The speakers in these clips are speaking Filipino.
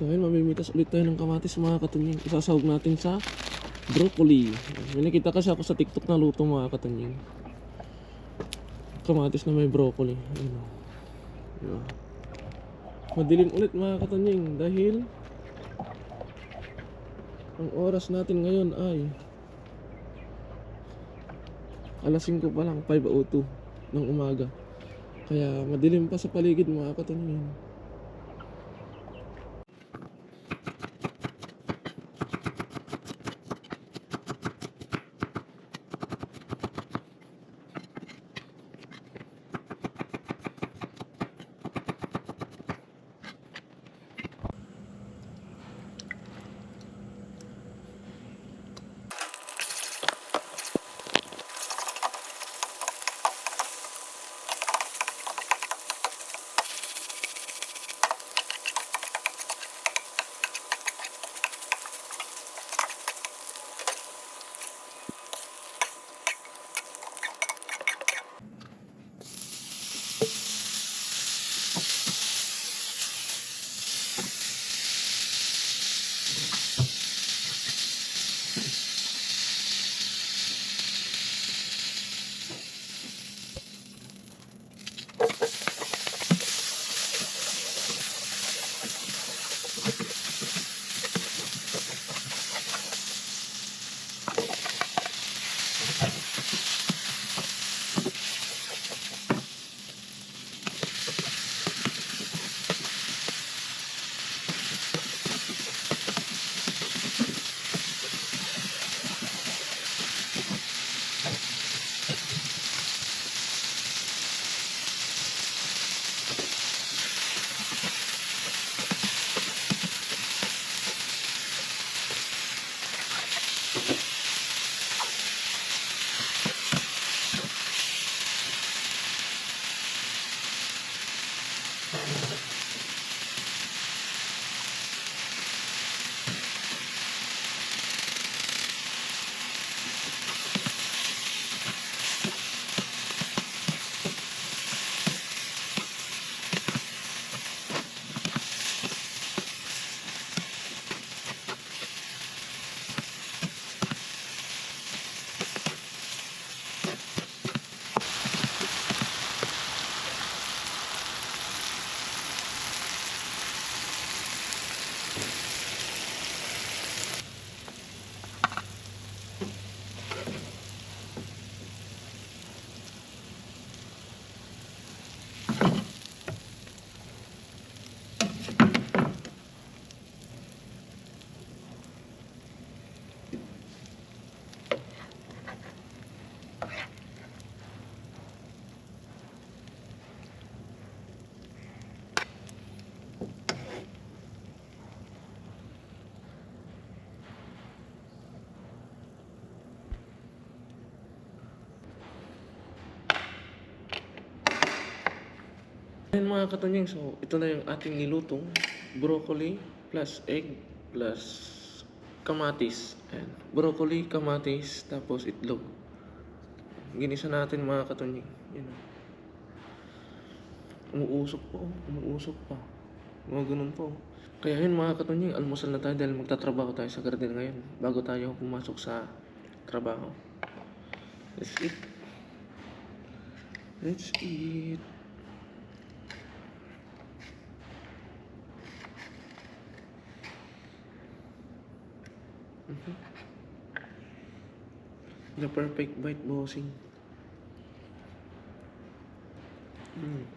So ayun, mamimitas ulit tayo ng kamatis mga katunying. Isasahog natin sa broccoli. May nakita kasi ako sa TikTok na luto mga katunying. Kamatis na may broccoli. Ayun. o. Diba? Madilim ulit mga katunying dahil ang oras natin ngayon ay alas 5 pa lang, 5.02 ng umaga. Kaya madilim pa sa paligid mga katunying. Ayan mga katunying, so ito na yung ating nilutong broccoli plus egg plus kamatis. Ayan. Broccoli, kamatis, tapos itlog. Ginisa natin mga katunying. Yan. o. Umuusok po, umuusok pa. Mga ganun po. Kaya yun mga katunying, almusal na tayo dahil magtatrabaho tayo sa garden ngayon bago tayo pumasok sa trabaho. Let's eat. Let's eat. The perfect bite, bossing. Mm.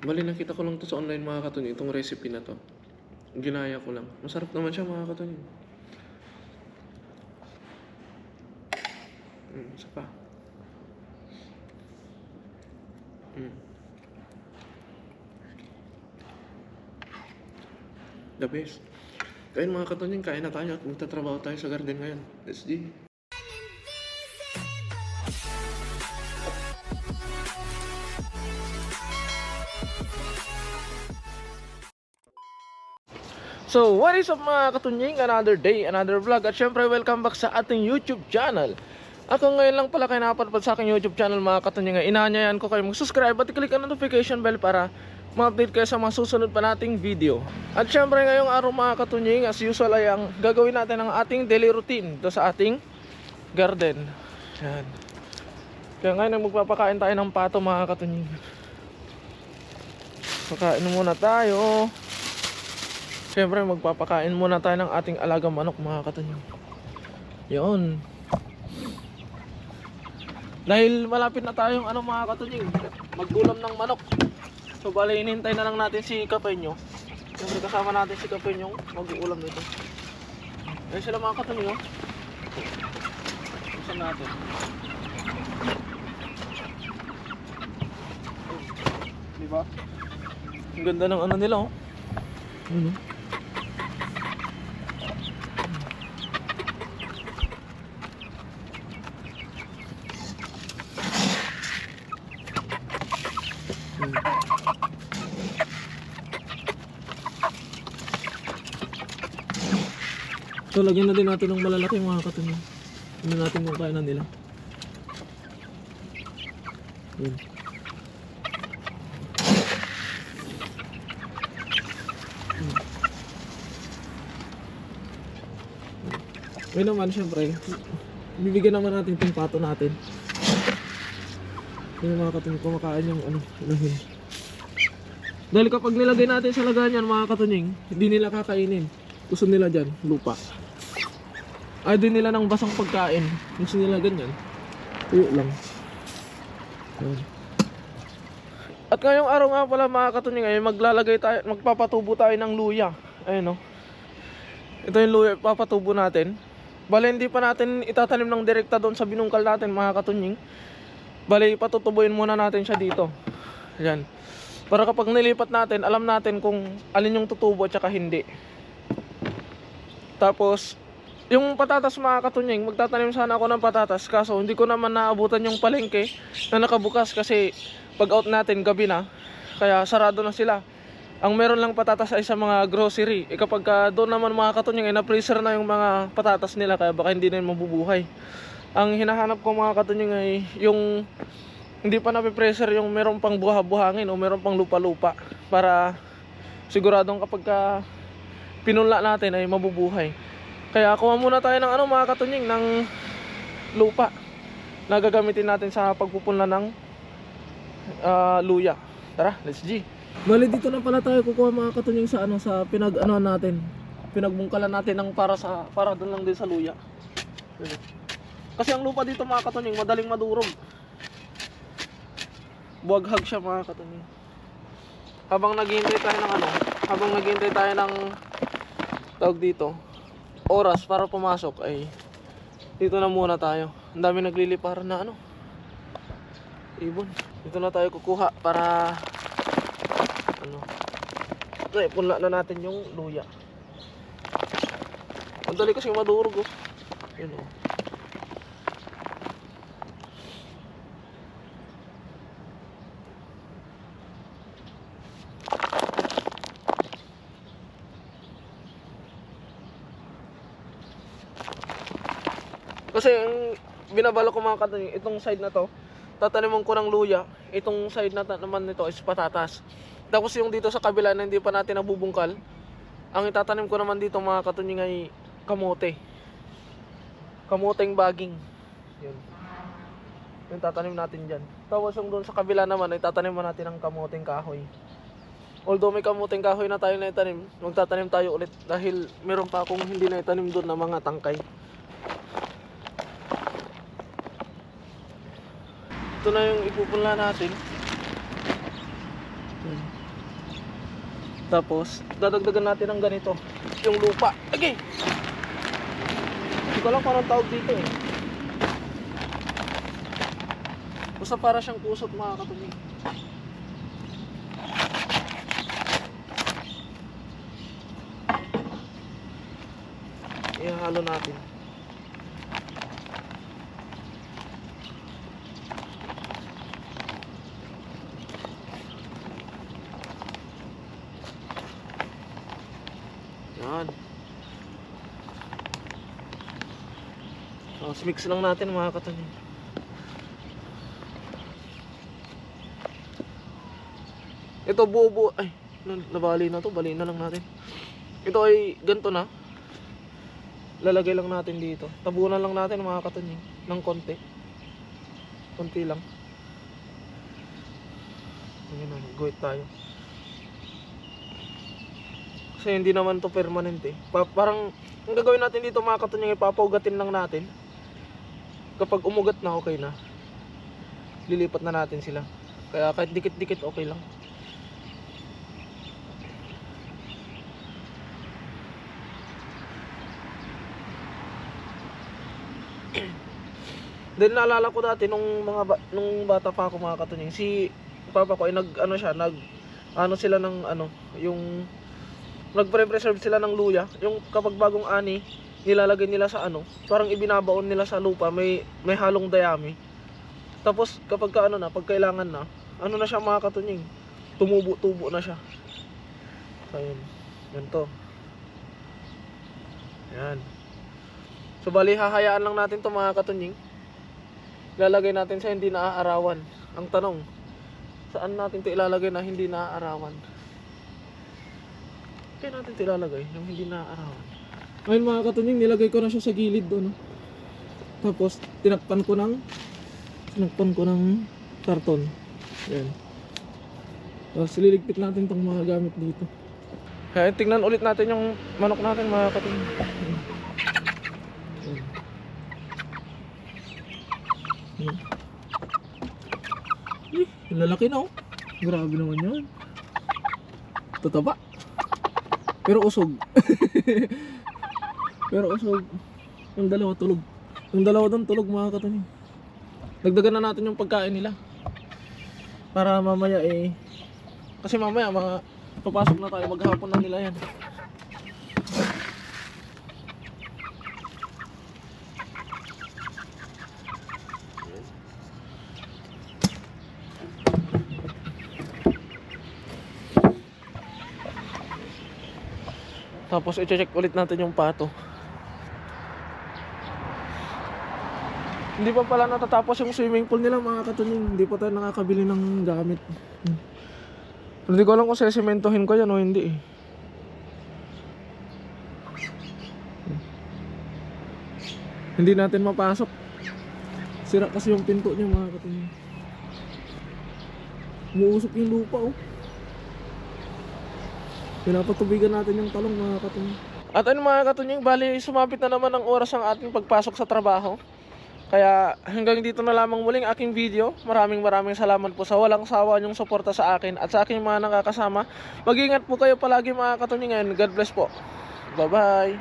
Bali, nakita ko lang to sa online mga katunin, itong recipe na to. Ginaya ko lang. Masarap naman siya mga katunin. Mm, isa pa. The best. Kaya mga katunying, kain na tayo at magtatrabaho tayo sa garden ngayon. Let's go. So, what is up mga katunying? Another day, another vlog. At syempre, welcome back sa ating YouTube channel. Ako ngayon lang pala kayo nakapadpad sa aking YouTube channel mga katunying. Inaanyayan ko kayo mag-subscribe at i-click ang notification bell para ma-update kayo sa mga susunod pa nating video. At syempre, ngayong araw mga katunying, as usual ay ang gagawin natin ang ating daily routine to sa ating garden. Yan. Kaya ngayon magpapakain tayo ng pato mga katunying. Pakain muna tayo. Siyempre, magpapakain muna tayo ng ating alagang manok mga katanyong. Yun. Dahil malapit na tayong ano mga katanyong, maggulam ng manok. So, bali, inintay na lang natin si Kapenyo. Siyempre, kasama natin si Kapenyo, mag-uulam nito. Ayun sila mga katanyong. Buksan natin. Diba? Ang ganda ng ano nila oh. Ano? So, lagyan na din natin ng malalaki mga katunog. Hindi natin kung kaya na nila. Yun. Ngayon naman, syempre, bibigyan naman natin itong pato natin. Yung mga katunying kumakain yung ano, lahin. Dahil kapag nilagay natin sa lagayan yan, mga katunying, hindi nila kakainin. Gusto nila dyan, lupa. Ay, din nila ng basang pagkain. Gusto nila ganyan. Tuyo lang. Yan. At ngayong araw nga pala mga katunying, ay maglalagay tayo, magpapatubo tayo ng luya. Ayun no. Ito yung luya, papatubo natin. Bale, hindi pa natin itatanim ng direkta doon sa binungkal natin mga katunying. Bale, patutubuin muna natin siya dito. Yan. Para kapag nilipat natin, alam natin kung alin yung tutubo at saka hindi. Tapos, yung patatas mga katunying, magtatanim sana ako ng patatas. Kaso, hindi ko naman naabutan yung palengke na nakabukas kasi pag out natin, gabi na. Kaya sarado na sila. Ang meron lang patatas ay sa mga grocery. E kapag ka doon naman mga katunying, ay na-freezer na yung mga patatas nila. Kaya baka hindi na mabubuhay. Ang hinahanap ko mga katunying ay yung hindi pa napipressure yung meron pang buha-buhangin o meron pang lupa-lupa. Para siguradong kapag ka pinunla natin ay mabubuhay. Kaya kuha muna tayo ng ano mga katunying ng lupa na gagamitin natin sa pagpupunla ng ah, luya. Tara, let's G. Bali dito na pala tayo kukuha mga katunying sa ano sa pinag ano natin. Pinagbungkalan natin ng para sa para doon lang din sa luya. Kasi ang lupa dito mga katunying madaling madurog. Buwaghag siya mga katunying. Habang naghihintay tayo ng ano, habang naghihintay tayo ng tawag dito, oras para pumasok ay dito na muna tayo. Ang dami nagliliparan na ano. Ibon. Dito na tayo kukuha para ano. Okay, punla na natin yung luya. Ang dali kasi madurog oh. Yun oh. Kasi ang binabala ko mga katanim, itong side na to, tataniman ko ng luya. Itong side na naman nito is patatas. Tapos yung dito sa kabila na hindi pa natin nabubungkal, ang itatanim ko naman dito mga katunying ay kamote. Kamoteng baging. Yun. Yung tatanim natin dyan. Tapos yung doon sa kabila naman ay tataniman natin ng kamoteng kahoy. Although may kamoteng kahoy na tayo na itanim, magtatanim tayo ulit dahil meron pa akong hindi na itanim doon na mga tangkay. Ito na yung ipupunla natin. Tapos, dadagdagan natin ng ganito. Yung lupa. Okay! Hindi ko alam anong tawag dito eh. Basta para siyang kusot mga katuloy. Ihalo natin. Yan. Tapos mix lang natin mga katunying. Ito buo buo. Ay, na- nabali na to. Bali na lang natin. Ito ay ganito na. Lalagay lang natin dito. Tabunan lang natin mga katunying. Ng konti. Konti lang. Ayan na, guhit tayo. Kasi hindi naman to permanent eh. Pa- parang, ang gagawin natin dito mga katunying, ipapaugatin lang natin. Kapag umugat na, okay na. Lilipat na natin sila. Kaya kahit dikit-dikit, okay lang. Then naalala ko dati nung mga ba- nung bata pa ako mga katunying, si papa ko ay nag ano siya, nag ano sila ng ano, yung nagpre-preserve sila ng luya, yung kapag bagong ani, nilalagay nila sa ano, parang ibinabaon nila sa lupa, may may halong dayami. Tapos kapag ka, ano na, pag kailangan na, ano na siya mga katunying, tumubo-tubo na siya. So, yun. Ganito. Yan. So bali hahayaan lang natin to mga katunying. Ilalagay natin sa hindi naaarawan. Ang tanong, saan natin to ilalagay na hindi naaarawan? Kaya natin ito ilalagay yung hindi naaarawan. Ngayon mga katunying, nilagay ko na siya sa gilid doon. Tapos, tinakpan ko ng tinakpan ko ng karton. Yan. Tapos, liligpit natin itong mga gamit dito. Kaya tingnan ulit natin yung manok natin mga katunying. Eh, lalaki na oh. Grabe naman yun. Tataba. Pero usog. Pero usog. Yung dalawa tulog. Yung dalawa doon tulog mga katanim. Dagdagan na natin yung pagkain nila. Para mamaya eh. Kasi mamaya mga papasok na tayo maghapon na nila yan. Tapos i-check ulit natin yung pato. Hindi pa pala natatapos yung swimming pool nila mga katunying. Hindi pa tayo nakakabili ng gamit. Hmm. Hindi ko alam kung sesementohin ko yan o hindi eh. Hindi natin mapasok. Sira kasi yung pinto niya mga katunying. Umuusok yung lupa oh. Pinapatubigan natin yung talong mga katunying. At ano mga katunying, bali sumapit na naman ang oras ang ating pagpasok sa trabaho. Kaya hanggang dito na lamang muling aking video. Maraming maraming salamat po sa walang sawa niyong suporta sa akin at sa aking mga nakakasama. Mag-ingat po kayo palagi mga katunying ngayon. God bless po. Bye-bye.